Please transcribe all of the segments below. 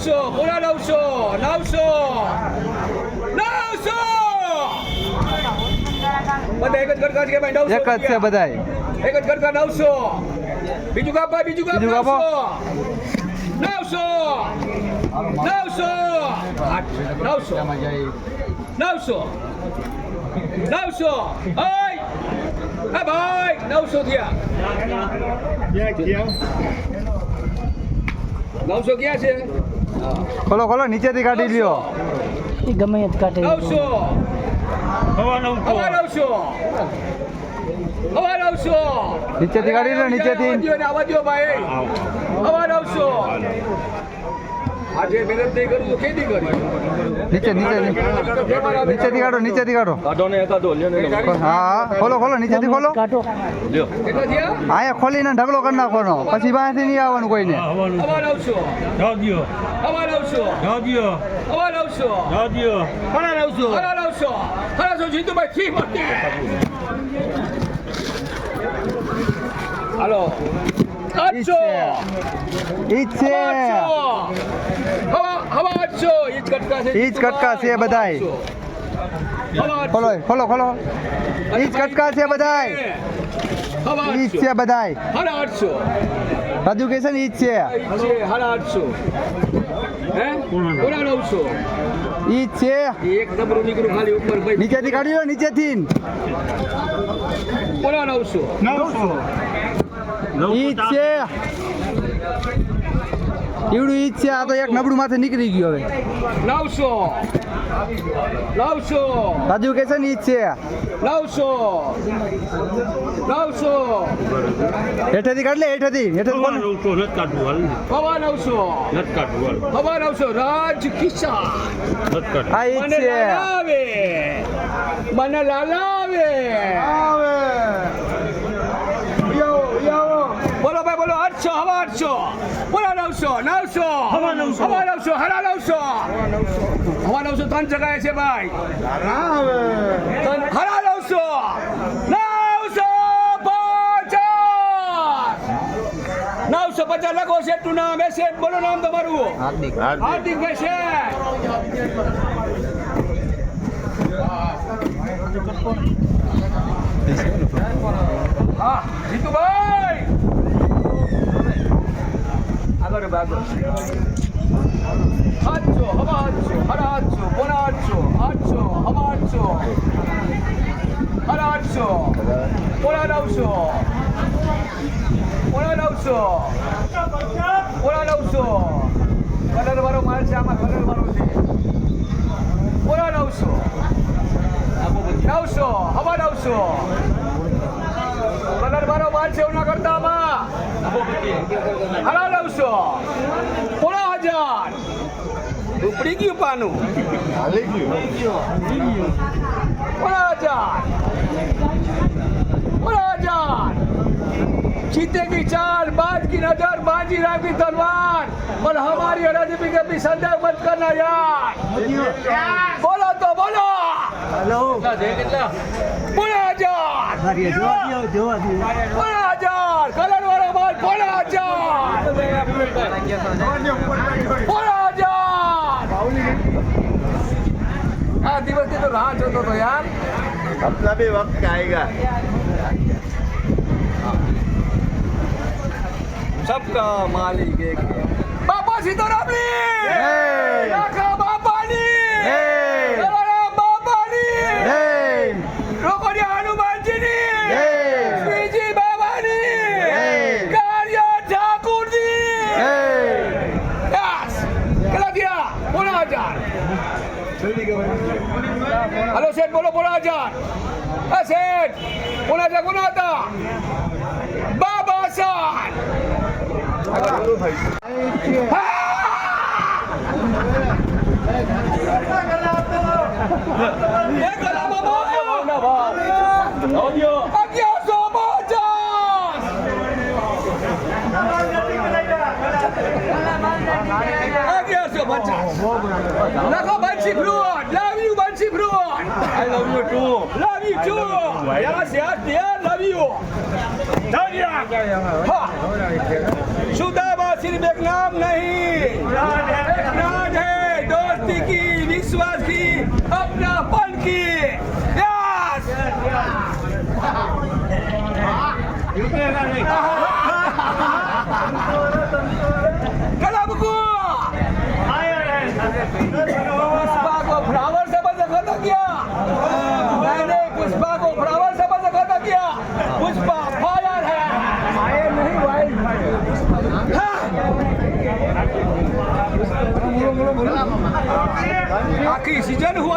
આઠસો પૂરા નવસો નવસો નવસો બધા એક જ ગડકા છે ભાઈ નવસો એક જ છે બધાય. એક જ ગડકા નવસો બીજું કાપ ભાઈ બીજું કાપ. નવસો નવસો નવસો નવસો નવસો ઓય હા ભાઈ નવસો થયા નવસો ક્યાં છે? ખોલો ખોલો નીચેથી કાઢી લ્યો. એ ગમે જ કાઢે. આવશો. હવા આવશો. હવા નવસો નીચેથી કાઢી લો, નીચેથી. દ્યો ભાઈ. હવા નવસો આજે મહેનત નહીં કરું તો કેદી કરી. નીચે નીચે નીચેથી કાઢો નીચેથી કાઢો. હા હા. ખોલો ખોલો નીચેથી ખોલો. કાઢો થયા ખોલીને ઢગલો કરી નાખવાનો. પછી બહારથી નહીં આવવાનું કોઈને. જીતુભાઈ છી હાલો. ઈ જ છે હવા આઠસો ઈ જ કટકા છે ઈ જ કટકા છે બધાય. ખોલો ખોલો ખોલો ઈ જ કટકા છે બધાય ઈ જ છે બધાય સાડા આઠસો રાજુ કે છે ને ઈ જ છે સાડા આઠસો હે પૂરા નવસો ઈ છે એક નંબર નીકળું ખાલી ઉપર ભાઈ નીચેથી કાઢી લો નીચેથી નવસો જ છે. ઈચ્છે ઈ છે. આ તો એક નબળું માથે નીકળી ગયું હવે. નવસો. નવસો. રાજુ કે છે ને ઈ જ છે. નવસો. નવસો. હેઠેથી કાઢ લે હેઠેથી. હેઠેથી કોણ હવા નવસો. હવા નવસો. રાજ કિસ્સા હા કાઢ આ છે. લાલાવે મને લાલાવે આવે. ભાઈ બોલો આઠસો હવા આઠસો બોલા નવસો નવસો. હવા નવસો. હવા નવસો હરા નવસો. હવા નવસો ત્રણ જગાએ છે ભાઈ. હરા નવસો. નવસો પચાસ. નવસો પચાસ લખો શેઠનું નામ એ શેઠ બોલો નામ તમારું. હાર્દિક. ભાઈ શેઠ હા જીતુભાઈ આગળ આઠસો હવા આઠસો હરા આઠસો પોણા આઠસો આઠસો હવા આઠસો હરા આઠસો પોણા નવસો પોણા નવસો પોણા નવસો કલર વાળો માલ છે, આમાં કલર વાળો છે. પોણા નવસો નવસો હવા નવસો કલર વાળો માલ છે એવું ના કરતા આમાં હરા નવસો પોણા હજાર ઉપડી ગયું પાનું પોણા હજાર પોણા હજાર जीतेगी चाल बाज की नज़र बाजी राम की तलवार। और हमारी राजनीति का भी संदेह मत करना यार। बोलो तो बोलो। हेलो। बोला हज़ार कलर वाला बाल बोला हज़ार हाँ दिवस तो रहा होता तो यार। अपना भी वक्त आएगा। હે! मालिक एक बाबा सीताराम હજાર હલો શેઠ બોલો પોણા હજાર હા શેઠ પોણા હજાર કોના હતા 哎，去！啊！哎，干啥？干啥？干啥？干啥？干啥？your buttocks. Lako Bansi Bruon. Love you, Bansi Bruon. Love you too. You too. Love you.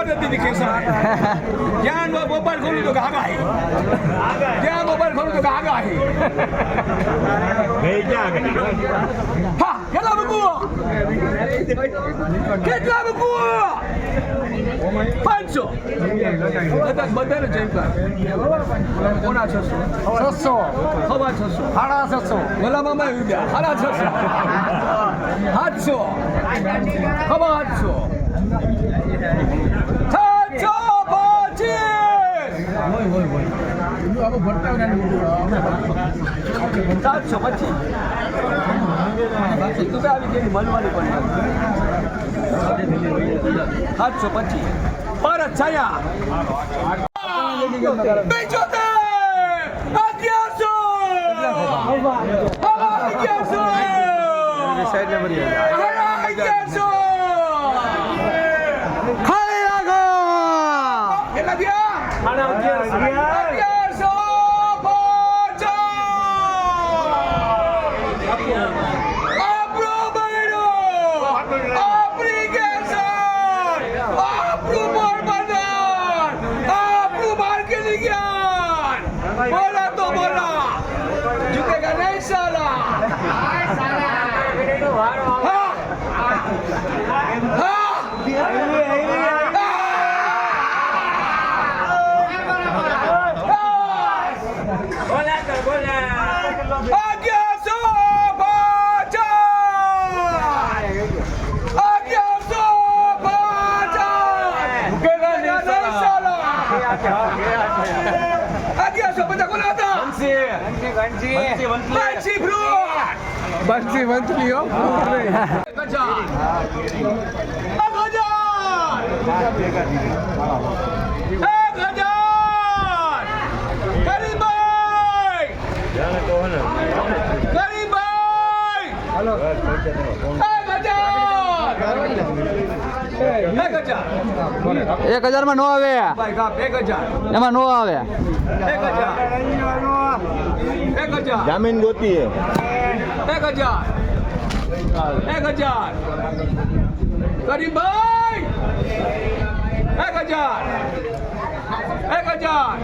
નથી દેખી જ્યાં મોબાઈલ ખોલું તો કે આગાહી જ્યાં મોબાઈલ ખોલું તો કે આગાહી હા કેટલા મૂકવું કેટલા મૂકવું પાંચસો. બધા બધાને જઈ કોના છસો? છસો. ખબર છસો. સાડા છસો. ઓલા મામા આવી ગયા સાડા છસો. સાતસો ખબર સાતસો સાતસો પચીસ તું આવી ગઈ મળવાની પણ સાતસો પચીસ પરત છાયા Anam Anam અગિયારસો બધા કોના હતા? વંશી બ્રો બંસી. એક હજારમાં નો આવે. એમાં નો આવે. જામીન ગોતી એક હજાર. એક હજાર. કરીભાઈ એક હજાર. એક હજાર.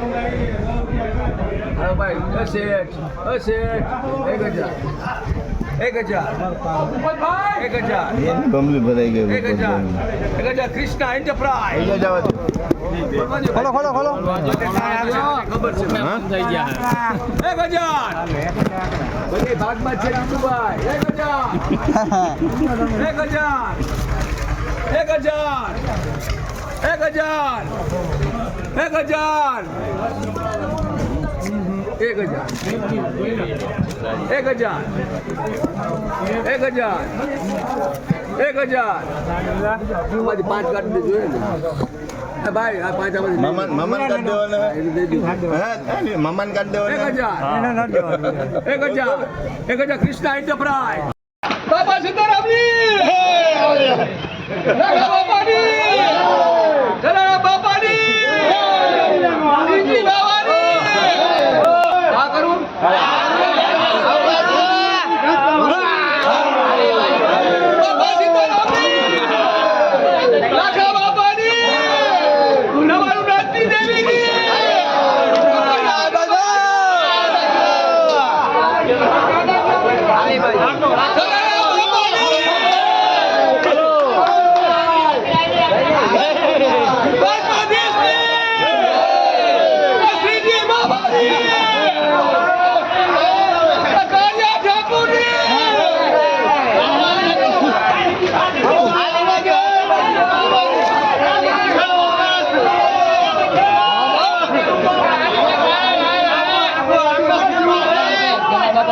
ભાઈ અસેઠ અસેઠ એક હજાર. એક હજાર એક હજાર કમ્પ્લીટ ભરાઈ ગયું એક હજાર એક હજાર કૃષ્ણા એન્ટરપ્રાઇઝ અહીંયા જવા દે ખોલો ખોલો ખોલો ખબર છે એક હજાર બધી ભાગમાં છે જીતુભાઈ એક હજાર એક હજાર એક હજાર એક હજાર એક હજાર એક હજાર એક હજાર એક હજાર એક હજાર પાંચ કાઢી દેજો ને. ભાઈ આ પાંચ મામાન મામાન કાઢ દેવાના? મામાન કાઢ એક હજાર એક હજાર એક હજાર કૃષ્ણા એન્ટરપ્રાઇઝ 好。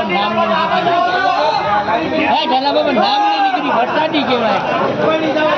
હે ઢાલા બાબા નામ નહીં નીકળી વરસાદી કહેવાય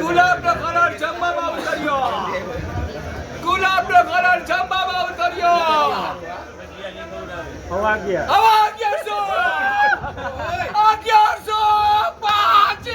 ગુલાબનો કલર જમવામાં ઉતર્યો. ગુલાબનો કલર જમવામાં ઉતર્યો. હવા ગયા. હવા ગયા સો અગિયારસો પાંચ